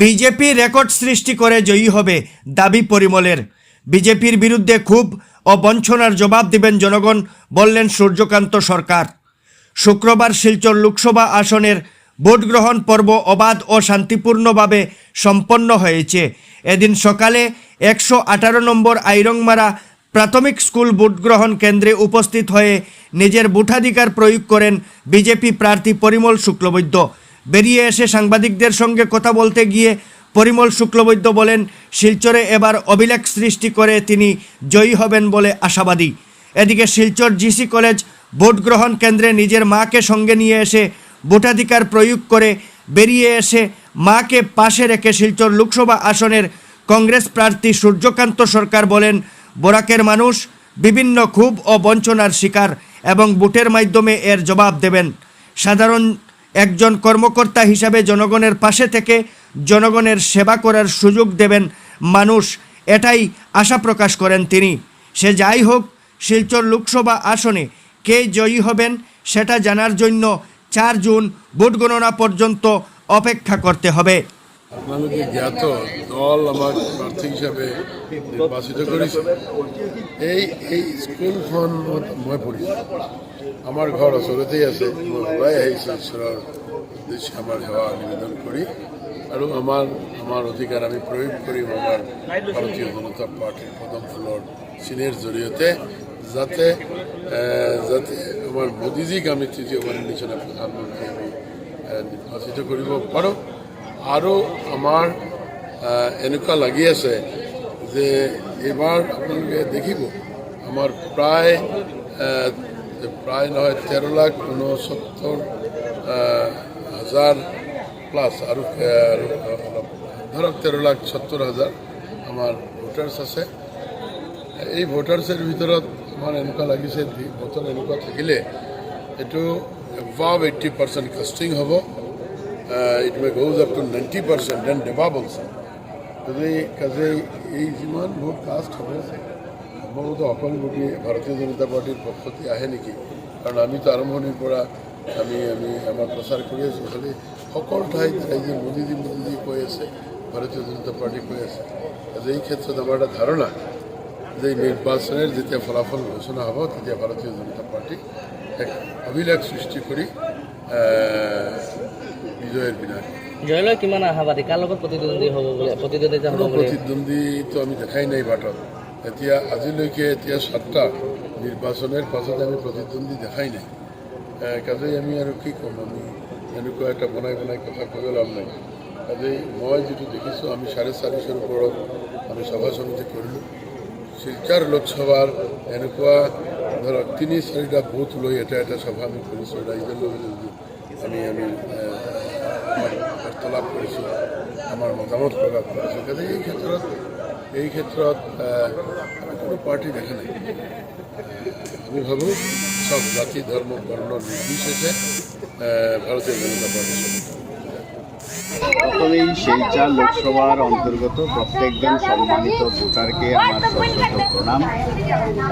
BJP record সৃষ্টি করে জয়ী হবে দাবি পরিমলের। বিজেপির বিরুদ্ধে খুব ও বঞ্চনার জবাব দেবেন জনগণ, বললেন সূর্যকান্ত সরকার। শুক্রবার শিলচর লোকসভা আসনের ভোট গ্রহণ পর্ব অবাধ ও শান্তিপূর্ণভাবে সম্পন্ন হয়েছে। এদিন সকালে একশো আঠারো নম্বর আইরংমারা প্রাথমিক স্কুল ভোট গ্রহণ কেন্দ্রে উপস্থিত হয়ে নিজের ভোটাধিকার প্রয়োগ করেন বিজেপি প্রার্থী পরিমল শুক্লবৈদ্য। বেরিয়ে এসে সাংবাদিকদের সঙ্গে কথা বলতে গিয়ে পরিমল শুক্লবৈদ্য বলেন, শিলচরে এবার অভিলেখ সৃষ্টি করে তিনি জয়ী হবেন বলে আশাবাদী। এদিকে শিলচর জিসি কলেজ ভোট গ্রহণ কেন্দ্রে নিজের মাকে সঙ্গে নিয়ে এসে ভোটাধিকার প্রয়োগ করে বেরিয়ে এসে মাকে পাশে রেখে শিলচর লোকসভা আসনের কংগ্রেস প্রার্থী সূর্যকান্ত সরকার বলেন, বরাকের মানুষ বিভিন্ন ক্ষোভ ও বঞ্চনার শিকার এবং ভোটের মাধ্যমে এর জবাব দেবেন। সাধারণ একজন কর্মকর্তা হিসাবে জনগণের পাশে থেকে জনগণের সেবা করার সুযোগ দেবেন মানুষ। এটাই আশা প্রকাশ করেন তিনি। সে যাই হোক, শিলচর লোকসভা আসনে কে জয়ী হবেন সেটা জানার জন্য চার জুন ভোট গণনা পর্যন্ত অপেক্ষা করতে হবে। আপনাদেরকে জ্ঞাত দল আমার প্রার্থী হিসাবে নির্বাচিত করেছে। এই এই মই আমাৰ ঘৰ ওচৰতেই আছে। মই উদ্দেশ্যে আমাৰ সেৱা নিবেদন কৰি। আৰু আমাৰ আমাৰ অধিকাৰ আমি প্ৰয়োগ কৰিম আমাৰ ভাৰতীয় জনতা পাৰ্টীৰ পদম ফুলৰ চিনের জৰিয়তে যাতে যাতে আমাৰ মোদীজীক আমি তৃতীয়বাৰৰ নিচিনা প্ৰধানমন্ত্ৰী আমি নিৰ্বাচিত কৰিব পাৰোঁ। আৰু আমাৰ এনেকুৱা লাগি আছে যে এইবাৰ আপোনালোকে দেখিব, আমাৰ প্ৰায় আহ, প্ৰায় নহয় তেৰ লাখ আৰু আহ, আৰু অলপ। ধৰক তেৰ লাখ সত্তৰ হাজাৰ আমাৰ ভোটাৰ্ছ আছে। এই ভোটাৰ্ছৰ ভিতৰত আমাৰ এনেকুৱা লাগিছে ভোটৰ এনেকুৱা থাকিলে এইটো এবাভ এইট্টি পাৰ্চেণ্ট কাষ্টিং হ'ব। uh, it may goes up to 90% then above also. কাজেই কাজেই এই যিমান ভোট কাষ্ট হ'ব সম্ভৱত অকল ভোটী ভাৰতীয় জনতা পাৰ্টীৰ পক্ষতে আহে নেকি? কাৰণ আমিতো আৰম্ভণিৰ পৰা আমি আমি আমাৰ প্ৰচাৰ কৰি আছোঁ খালি সকলো ঠাইত ৰাইজে মোদীজী মোদীজী কৈ আছে ভাৰতীয় জনতা পাৰ্টী কৈ আছে। এই ক্ষেত্ৰত আমাৰ এটা ধাৰণা যে এই নিৰ্বাচনের যেতিয়া ফলাফল ঘোষণা হ'ব তেতিয়া ভাৰতীয় জনতা পাৰ্টী এক অভিলেখ সৃষ্টি কৰি আহ, বিজয়ের বিনাশ। জয়লৈ কিমান আশাবাদী? কাৰ লগত প্ৰতিদ্বন্দ্বী হ'ব বুলি প্ৰতিদ্বন্দ্বিতা প্ৰতিদ্বন্দ্বীটো আমি দেখাই নাই বাটত। এতিয়া আজিলৈকে এতিয়া সাতটা নিৰ্বাচনৰ পাছত আমি প্ৰতিদ্বন্দ্বী দেখাই নাই। কাজেই আমি আৰু কি ক'ম? আমি এনেকুৱা এটা বনাই বনাই কথা কৈ লাভ নাই। কাজেই মই যিটো দেখিছোঁ, আমি চাৰে চাৰিশৰ ওপৰত আমি সভা সমিতি কৰিলোঁ। শিলচৰ লোকসভাৰ এনেকুৱা ধৰক তিনি, চাৰিটা বুথ লৈ এটা এটা সভা আমি কৰিছোঁ। ৰাইজৰ লগত আমি আমি বাৰ্তালাপ কৰিছোঁ। আমাৰ মতামত প্ৰকাশ কৰিছোঁ। গতিকে এই ক্ষেত্ৰত এই ক্ষেত্ৰত আহ, কোনো পাৰ্টি দেখা নাই। আমি ভাবোঁ চব জাতি ধৰ্ম বৰ্ণ নিৰ্বিশেষে আহ, ভাৰতীয় জনতা পাৰ্টি প্রথমেই লোকসভার অন্তর্গত প্রত্যেকজন সম্মানিত ভোটারকে আমার সশ্রদ্ধ প্রণাম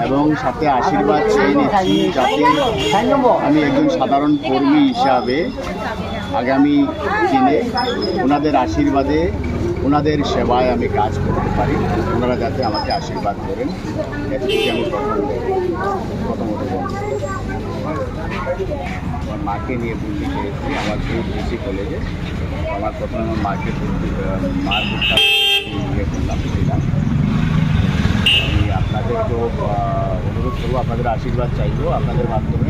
এবং সাথে আশীর্বাদ চেয়ে নিচ্ছি যাতে আমি একজন সাধারণ কর্মী হিসাবে আগামী দিনে ওনাদের আশীর্বাদে ওনাদের সেবায় আমি কাজ করতে পারি। ওনারা যাতে আমাকে আশীর্বাদ করেন। আমি প্রথম প্রথমত আমার মাকে নিয়ে ভুল লিখে আমার খুব বেশি কলেজে। আমার প্রথমে আমার মাকে মার করলাম সেটা আমি আপনাদেরকেও আহ, অনুরোধ করব আপনাদের আশীর্বাদ চাইব আপনাদের মাধ্যমে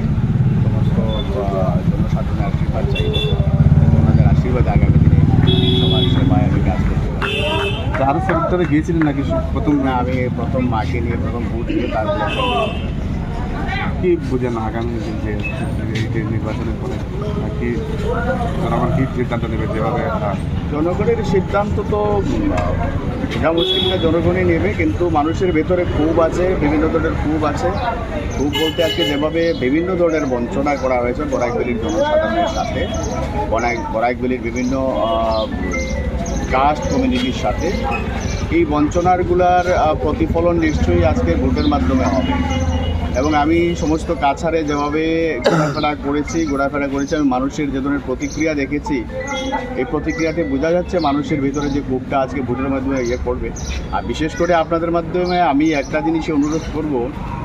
সমস্ত জনসাধারণের আশীর্বাদ চাইব। ওনাদের আশীর্বাদ আগামী দিনে সবার সেবায় আমি কাজ করতে পারি চার সেক্টরে গিয়েছিলেন নাকি প্রথম প্রথম আমি প্রথম মাকে নিয়ে প্রথম ভোট দিয়ে তারপরে কি বুঝেন আগামী যে নির্বাচনের পরে কি আমার কি সিদ্ধান্ত নেবে যেভাবে জনগণের সিদ্ধান্ত তো এটা মুশকিল না জনগণই নেবে, কিন্তু মানুষের ভেতরে ক্ষোভ আছে, বিভিন্ন ধরনের ক্ষোভ আছে। ক্ষোভ বলতে আজকে যেভাবে বিভিন্ন ধরনের বঞ্চনা করা হয়েছে বরাকবেলির জনসাধারণের সাথে বরাক বিভিন্ন কাস্ট কমিউনিটির সাথে। এই বঞ্চনারগুলার প্রতিফলন নিশ্চয়ই আজকে ভোটের মাধ্যমে হবে। এবং আমি সমস্ত কাছারে যেভাবে ঘোরাফেরা করেছি ঘোরাফেরা করেছি, আমি মানুষের যে ধরনের প্রতিক্রিয়া দেখেছি, এই প্রতিক্রিয়াতে বোঝা যাচ্ছে মানুষের ভিতরে যে ক্ষোভটা আজকে ভোটের মাধ্যমে ইয়ে করবে। আর বিশেষ করে আপনাদের মাধ্যমে আমি একটা জিনিসই অনুরোধ করব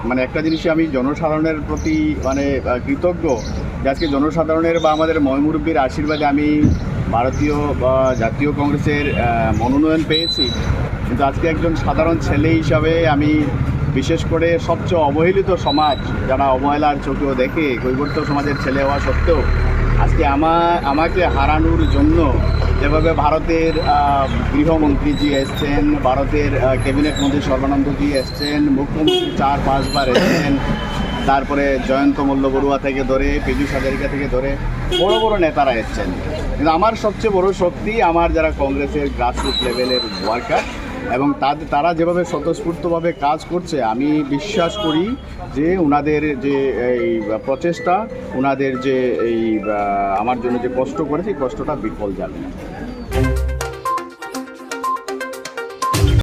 মানে একটা জিনিসই আমি জনসাধারণের প্রতি মানে কৃতজ্ঞ যে আজকে জনসাধারণের বা আমাদের ময়মুরব্বীর আশীর্বাদে আমি ভারতীয় বা জাতীয় কংগ্রেসের মনোনয়ন পেয়েছি। কিন্তু আজকে একজন সাধারণ ছেলে হিসাবে আমি বিশেষ করে সবচেয়ে অবহেলিত সমাজ, যারা অবহেলার চোখেও দেখে, কৈবর্ত সমাজের ছেলে হওয়া সত্ত্বেও, আজকে আমার আমাকে হারানোর জন্য যেভাবে ভারতের গৃহমন্ত্রীজি এসছেন, ভারতের ক্যাবিনেট মন্ত্রী সর্বানন্দজি এসছেন, মুখ্যমন্ত্রী চার, পাঁচবার এসছেন, তারপরে জয়ন্ত মল্ল বড়ুয়া থেকে ধরে, পীযুষ হাজারিকা থেকে ধরে, বড় বড় নেতারা এসছেন। কিন্তু আমার সবচেয়ে বড় শক্তি আমার যারা কংগ্রেসের গ্রাসরুট লেভেলের ওয়ার্কার এবং তাদের তারা যেভাবে স্বতঃস্ফূর্তভাবে কাজ করছে, আমি বিশ্বাস করি যে ওনাদের যে এই প্রচেষ্টা ওনাদের যে এই আমার জন্য যে কষ্ট করেছে, এই কষ্টটা বিফল যাবে না।